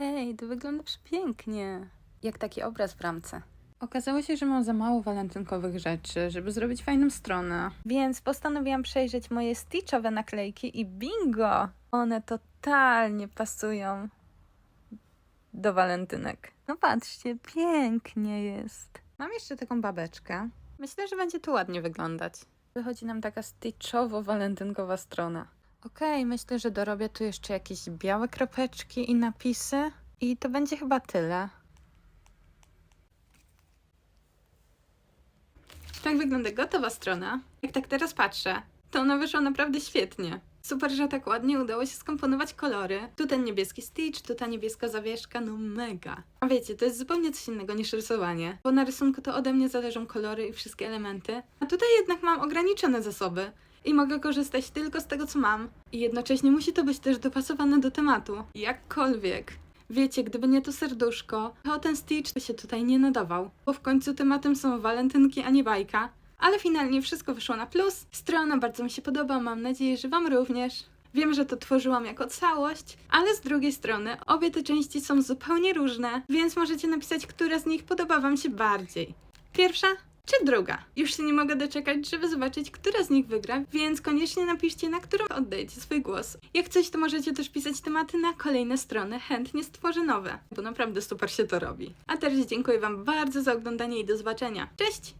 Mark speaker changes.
Speaker 1: Ej, to wygląda przepięknie. Jak taki obraz w ramce. Okazało się, że mam za mało walentynkowych rzeczy, żeby zrobić fajną stronę. Więc postanowiłam przejrzeć moje stitchowe naklejki i bingo! One totalnie pasują do walentynek. No patrzcie, pięknie jest. Mam jeszcze taką babeczkę. Myślę, że będzie tu ładnie wyglądać. Wychodzi nam taka stitchowo-walentynkowa strona. Okej, myślę, że dorobię tu jeszcze jakieś białe kropeczki i napisy. I to będzie chyba tyle. Tak wygląda gotowa strona. Jak tak teraz patrzę, to ona wyszła naprawdę świetnie. Super, że tak ładnie udało się skomponować kolory. Tu ten niebieski stitch, tu ta niebieska zawieszka, no mega. A wiecie, to jest zupełnie coś innego niż rysowanie, bo na rysunku to ode mnie zależą kolory i wszystkie elementy, a tutaj jednak mam ograniczone zasoby i mogę korzystać tylko z tego, co mam. I jednocześnie musi to być też dopasowane do tematu. Jakkolwiek. Wiecie, gdyby nie to serduszko, to ten Stitch by się tutaj nie nadawał, bo w końcu tematem są walentynki, a nie bajka. Ale finalnie wszystko wyszło na plus. Strona bardzo mi się podoba, mam nadzieję, że Wam również. Wiem, że to tworzyłam jako całość, ale z drugiej strony obie te części są zupełnie różne, więc możecie napisać, która z nich podoba Wam się bardziej. Pierwsza czy druga? Już się nie mogę doczekać, żeby zobaczyć, która z nich wygra, więc koniecznie napiszcie, na którą oddajecie swój głos. Jak coś, to możecie też pisać tematy na kolejne strony, chętnie stworzę nowe, bo naprawdę super się to robi. A teraz dziękuję Wam bardzo za oglądanie i do zobaczenia. Cześć!